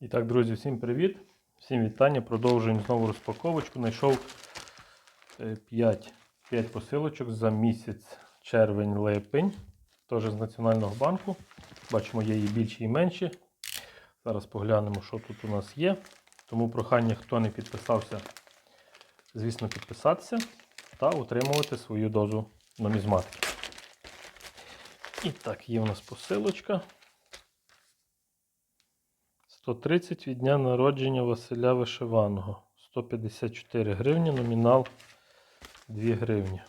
І так, друзі, всім привіт! Всім вітання. Продовжуємо знову розпаковочку. Знайшов 5, 5 посилочок за місяць червень-липень. Теж з Національного банку. Бачимо, є і більші, і менші. Зараз поглянемо, що тут у нас є. Тому прохання, хто не підписався, звісно, підписатися та отримувати свою дозу нумізматики. І так, є у нас посилочка. 130 від дня народження Василя Вишиваного. 154 гривні, номінал 2 гривні.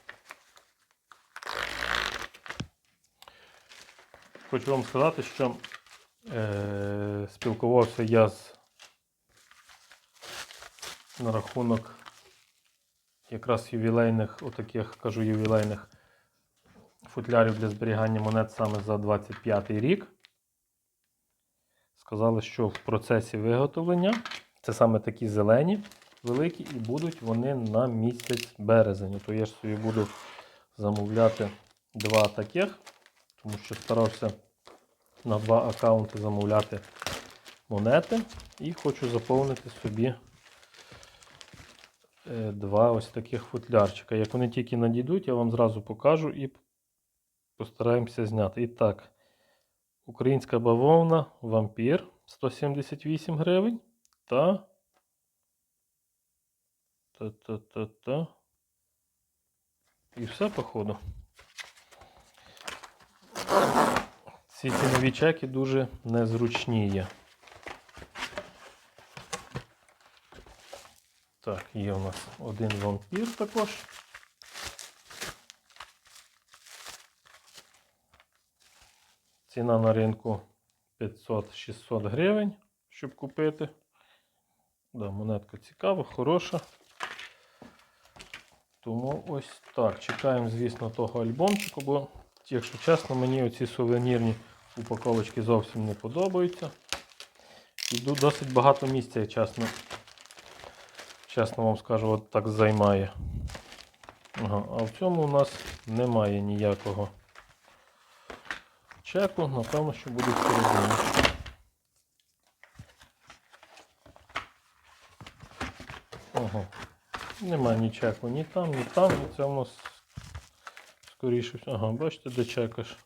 Хочу вам сказати, що е, спілкувався я з на рахунок якраз ювілейних, отаких кажу ювілейних футлярів для зберігання монет саме за 25 рік. Сказали, що в процесі виготовлення це саме такі зелені, великі, і будуть вони на місяць березень. То я ж собі буду замовляти два таких, тому що старався на два аккаунти замовляти монети. І хочу заповнити собі е, два ось таких футлярчика. Як вони тільки надійдуть, я вам зразу покажу і постараємося зняти. І так. Українська бавовна вампір 178 гривень. Та. Та-та-та-та. І все, походу. Ці цінові чеки дуже незручні є. Так, є у нас один вампір також. Ціна на ринку 500-600 гривень, щоб купити. Да, монетка цікава, хороша. Тому ось так. Чекаємо, звісно, того альбомчику, бо, якщо чесно, мені оці сувенірні упаковочки зовсім не подобаються. І досить багато місця, чесно, чесно вам скажу, от так займає. Ага, а в цьому у нас немає ніякого чеку, напевно, що буде всередині. Ого. Немає ні чеку ні там, ні там, і це у нас скоріше. Ага, бачите, де чекаш.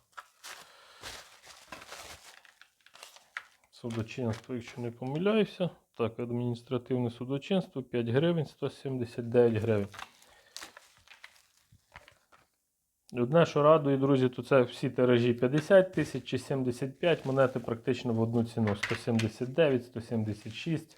Судочинство, якщо не помиляюся. Так, адміністративне судочинство 5 гривень, 179 гривень. Одне, що радує, друзі, то це всі тиражі 50 тисяч чи 75, монети практично в одну ціну 179, 176.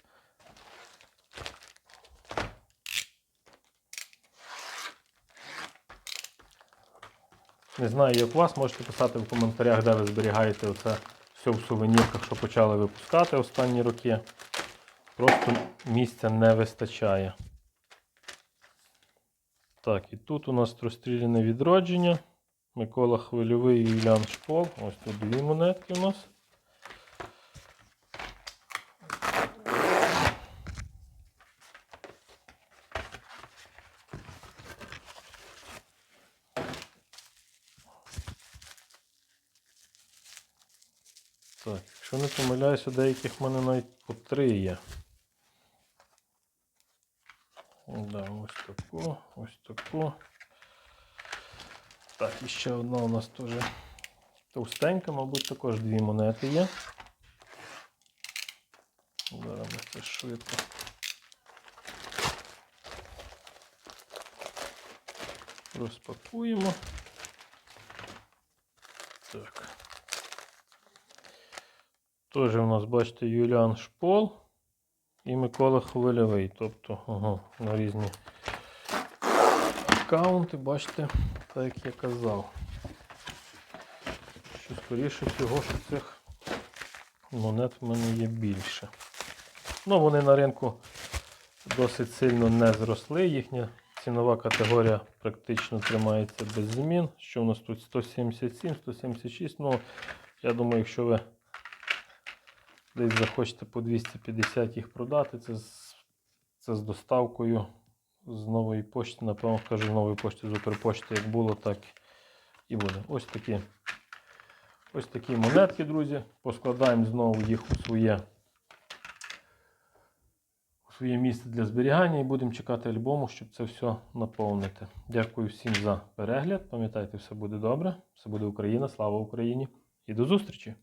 Не знаю, як у вас, можете писати в коментарях, де ви зберігаєте оце все в сувенірках, що почали випускати останні роки. Просто місця не вистачає. Так, і тут у нас розстріляне відродження. Микола Хвильовий і Юліан Шпол. Ось тут дві монетки у нас. Так, якщо не помиляюся, деяких в мене навіть по три є. Да, ось таку, ось таку. Так, і ще одна у нас теж товстенька, мабуть, також дві монети є. Зараз ми це швидко. Розпакуємо. Так. Теж у нас, бачите, Юліан Шпол і Микола Хвильовий. Тобто ага, на різні аккаунти, бачите, так як я казав. Що скоріше всього, що цих монет в мене є більше. Ну, вони на ринку досить сильно не зросли. Їхня цінова категорія практично тримається без змін. Що у нас тут 177, 176. Ну, я думаю, якщо ви десь захочете по 250 їх продати, це з, це з доставкою з нової пошти, напевно, кажу, з нової пошти, з Укрпошти, як було, так і буде. Ось такі, ось такі монетки, друзі. Поскладаємо знову їх у своє своє місце для зберігання і будемо чекати альбому, щоб це все наповнити. Дякую всім за перегляд. Пам'ятайте, все буде добре, все буде Україна, слава Україні і до зустрічі!